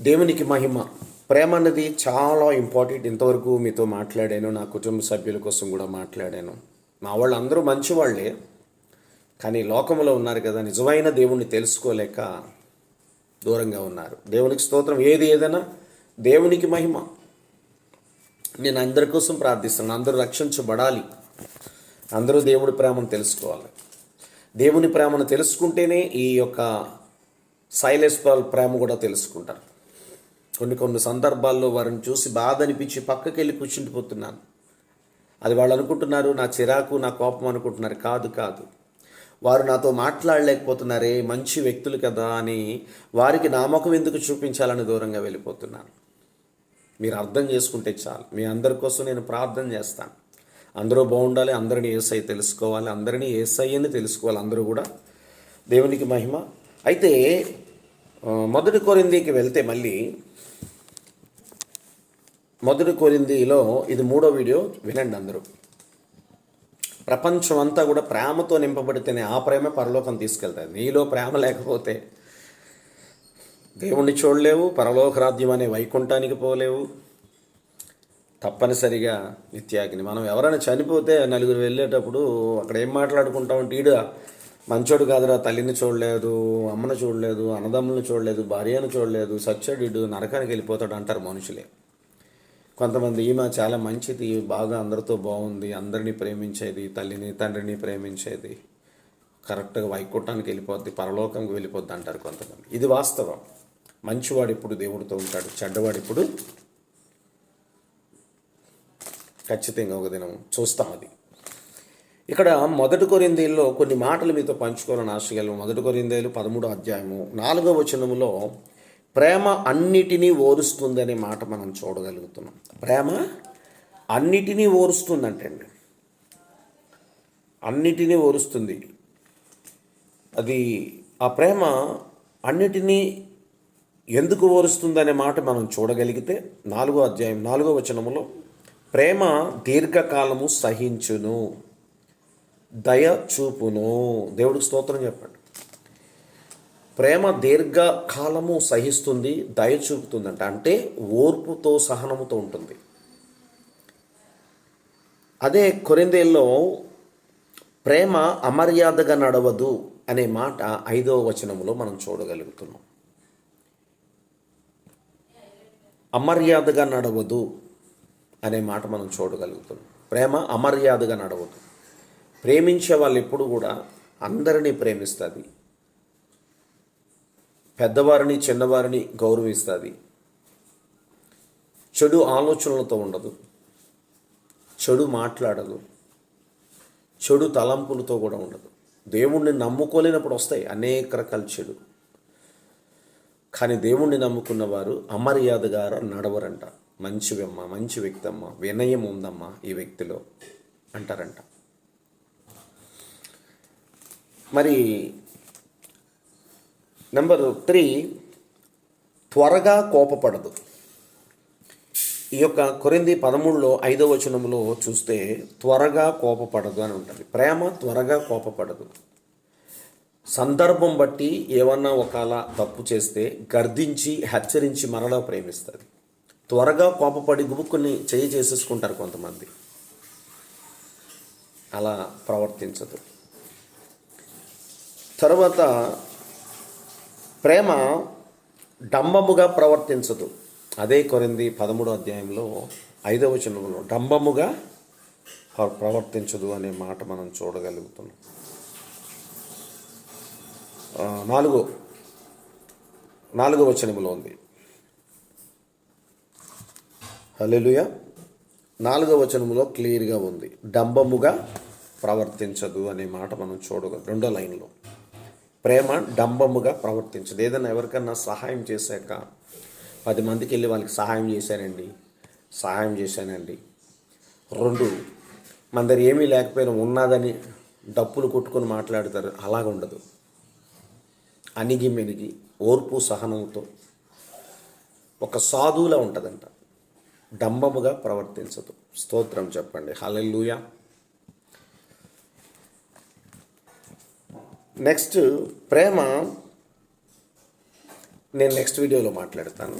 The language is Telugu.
దేవునికి మహిమ. ప్రేమ అన్నది చాలా ఇంపార్టెంట్ ఇంతవరకు మీతో మాట్లాడాను నా కుటుంబ సభ్యుల కోసం కూడా మాట్లాడాను. మా వాళ్ళు అందరూ మంచివాళ్ళే కానీ లోకంలో ఉన్నారు కదా నిజమైన దేవుణ్ణి తెలుసుకోలేక దూరంగా ఉన్నారు. దేవునికి స్తోత్రం. ఏది ఏదైనా దేవునికి మహిమ. నేను అందరి కోసం ప్రార్థిస్తున్నాను. అందరూ రక్షించబడాలి. అందరూ దేవుడి ప్రేమను తెలుసుకోవాలి. దేవుని ప్రేమను తెలుసుకుంటేనే ఈ యొక్క శైలేశ్వర ప్రేమ కూడా తెలుసుకుంటారు. కొన్ని కొన్ని సందర్భాల్లో వారిని చూసి బాధ అనిపించి పక్కకి వెళ్ళి కూర్చుండిపోతున్నాను అది వాళ్ళు అనుకుంటున్నారు నా చిరాకు నా కోపం అనుకుంటున్నారు. కాదు కాదు. వారు నాతో మాట్లాడలేకపోతున్నారే మంచి వ్యక్తులు కదా అని వారికి నామకం ఎందుకు చూపించాలని దూరంగా వెళ్ళిపోతున్నాను. మీరు అర్థం చేసుకుంటే చాలు. మీ అందరి కోసం నేను ప్రార్థన చేస్తాను. అందరూ బాగుండాలి అందరినీ ఏసై తెలుసుకోవాలి అందరినీ ఏసై అని తెలుసుకోవాలి. అందరూ కూడా దేవునికి మహిమ. అయితే మొదటి కొరిందీకి వెళ్తే మళ్ళీ మొదటి కొరిందీలో ఇది మూడో వీడియో వినండి అందరూ. ప్రపంచం అంతా కూడా ప్రేమతో నింపబడితేనే ఆ ప్రేమ పరలోకం తీసుకెళ్తాయి నీలో ప్రేమ లేకపోతే దేవుణ్ణి చూడలేవు పరలోకరాజ్యం అనే వైకుంఠానికి పోలేవు. తప్పనిసరిగా నిత్యాగ్ని. మనం ఎవరైనా చనిపోతే నలుగురు వెళ్ళేటప్పుడు అక్కడ ఏం మాట్లాడుకుంటామంటే ఈడు మంచోడు కాదురా తల్లిని చూడలేదు అమ్మను చూడలేదు అన్నదమ్ములను చూడలేదు భార్యను చూడలేదు సచ్చడు నరకానికి వెళ్ళిపోతాడు అంటారు మనుషులే. కొంతమంది ఈమె చాలా మంచిది బాగా అందరితో బాగుంది అందరినీ ప్రేమించేది తల్లిని తండ్రిని ప్రేమించేది. కరెక్ట్గా వైకుంఠానికి వెళ్ళిపోద్ది పరలోకంకి వెళ్ళిపోద్ది అంటారు కొంతమంది. ఇది వాస్తవం. మంచివాడు ఇప్పుడు దేవుడితో ఉంటాడు చెడ్డవాడు ఇప్పుడు ఖచ్చితంగా ఒక దినం చూస్తాం అది. ఇక్కడ మొదటి కొరిందేల్లో కొన్ని మాటలు మీతో పంచుకోవాలని ఆశగలను మొదటి కొరిందేలు పదమూడో అధ్యాయము నాలుగో వచనములో ప్రేమ అన్నిటినీ ఓరుస్తుందనే మాట మనం చూడగలుగుతున్నాం. ప్రేమ అన్నిటినీ ఓరుస్తుందంటండి. అన్నిటినీ ఓరుస్తుంది. అది ఆ ప్రేమ అన్నిటినీ ఎందుకు ఓరుస్తుందనే మాట మనం చూడగలిగితే నాలుగో అధ్యాయం నాలుగో వచనములో ప్రేమ దీర్ఘకాలము సహించును. దయ చూపును దేవుడికి స్తోత్రం చెప్పండి. ప్రేమ దీర్ఘకాలము సహిస్తుంది దయ చూపుతుందంట అంటే ఓర్పుతో సహనముతో ఉంటుంది. అదే కొరిందేల్లో ప్రేమ అమర్యాదగా నడవదు అనే మాట ఐదవ వచనములో మనం చూడగలుగుతున్నాం. అమర్యాదగా నడవదు అనే మాట మనం చూడగలుగుతున్నాం. ప్రేమ అమర్యాదగా నడవదు. ప్రేమించే వాళ్ళు ఎప్పుడు కూడా అందరినీ ప్రేమిస్తుంది. పెద్దవారిని చిన్నవారిని గౌరవిస్తుంది. చెడు ఆలోచనలతో ఉండదు. చెడు మాట్లాడదు. చెడు తలంపులతో కూడా ఉండదు. దేవుణ్ణి నమ్ముకోలేనప్పుడు వస్తాయి అనేక రకాల చెడు. కానీ దేవుణ్ణి నమ్ముకున్న వారు అమర్యాదగా నడవరంట. మంచివమ్మ మంచి వ్యక్తి అమ్మ వినయం ఉందమ్మా ఈ వ్యక్తిలో అంటారంట. మరి నెంబర్ త్రీ త్వరగా కోపపడదు. ఈ యొక్క కొరింది పదమూడులో ఐదో వచనంలో చూస్తే త్వరగా కోపపడదు అని ఉంటుంది. ప్రేమ త్వరగా కోపపడదు. సందర్భం బట్టి ఏమన్నా ఒకవేళ తప్పు చేస్తే గర్దించి హెచ్చరించి మరలా ప్రేమిస్తుంది. త్వరగా కోపపడి గుబుక్కుని చేయి చేసేసుకుంటారు కొంతమంది. అలా ప్రవర్తించదు. తర్వాత ప్రేమ డంబముగా ప్రవర్తించదు. అదే కొరింది పదమూడో అధ్యాయంలో ఐదవ వచనంలో డంబముగా ప్రవర్తించదు అనే మాట మనం చూడగలుగుతున్నాం. ఆ, నాలుగో నాలుగో వచనములో ఉంది. హలెలుయ నాలుగో వచనములో క్లియర్గా ఉంది. డంబముగా ప్రవర్తించదు అనే మాట మనం చూడగలం రెండో లైన్లో. ప్రేమ డంబముగా ప్రవర్తించదు. ఏదైనా ఎవరికన్నా సహాయం చేశాక పది మందికి వెళ్ళి వాళ్ళకి సహాయం చేశానండి సహాయం చేశానండి. రెండు మన దగ్గర ఏమీ లేకపోయినా ఉన్నదని డప్పులు కొట్టుకొని మాట్లాడతారు. అలాగ ఉండదు అణిగి మెనిగి ఓర్పు సహనంతో ఒక సాధువులా ఉంటుందంట. డంబముగా ప్రవర్తించదు. స్తోత్రం చెప్పండి. హలెల్లుయా. నెక్స్ట్ ప్రేమ నేను నెక్స్ట్ వీడియోలో మాట్లాడతాను.